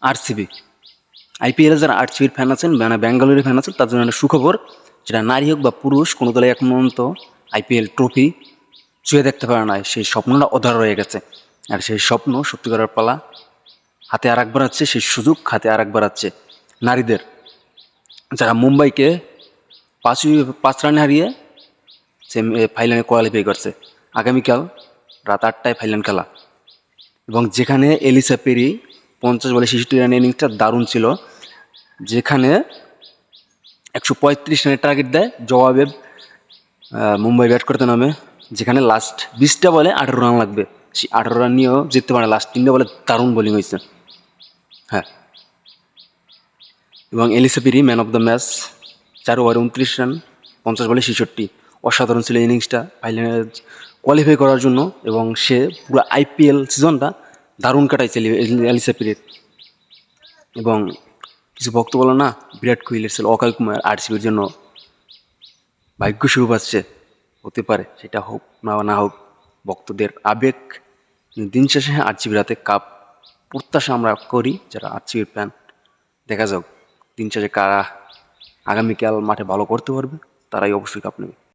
RCB. আইপিএলে যারা আরসিবির fan আছেন মানে ব্যাঙ্গালোরের ফ্যান আছেন তার জন্য একটা সুখবর, যেটা নারী হোক বা পুরুষ, কোনো দলে এখন পর্যন্ত আইপিএল ট্রফি ছুঁয়ে দেখতে পারে না সেই স্বপ্নটা অধার রয়ে গেছে। আর সেই স্বপ্ন সত্যি করার পালা হাতে আর একবার আছে, সেই সুযোগ হাতে আর একবার আছে নারীদের। যারা মুম্বাইকে পাঁচ পাঁচ রানে হারিয়ে সে ফাইনালে কোয়ালিফাই করছে। আগামীকাল রাত আটটায় ফাইনাল খেলা। এবং যেখানে এলিসা পেরি পঞ্চাশ বলে ছেষট্টি রানের ইনিংসটা দারুণ ছিল, যেখানে একশো পঁয়ত্রিশ রানের টার্গেট দেয় জবাবে মুম্বাই ব্যাট করতে নামে, যেখানে লাস্ট বিশটা বলে আঠেরো রান লাগবে। সেই আঠেরো রান নিয়েও জিততে পারে লাস্ট তিনটা বলে দারুণ বোলিং হয়েছে। হ্যাঁ। এবং Ellyse Perry man of the match চার ওভারে উনত্রিশ রান, পঞ্চাশ বলে ছেষট্টি। অসাধারণ ছিল ইনিংসটা ফাইনালে কোয়ালিফাই করার জন্য এবং সে পুরো আইপিএল সিজনটা দারুণ কাটাইছে এলিসা পেরির এবং কিছু ভক্ত বলো না, বিরাট কোহলির ছিল অকাল কুমার আরসিবির জন্য ভাগ্য শুরু পাচ্ছে হতে পারে, সেটা হোক না না হোক, ভক্তদের আবেগ। দিন শেষে আরসিবির হাতে কাপ প্রত্যাশা আমরা করি, যারা আরসিবির ফ্যান দেখা যাক, দিন শেষে কারা আগামীকাল মাঠে ভালো করতে পারবে, তারাই অবশ্যই কাপ নেবে।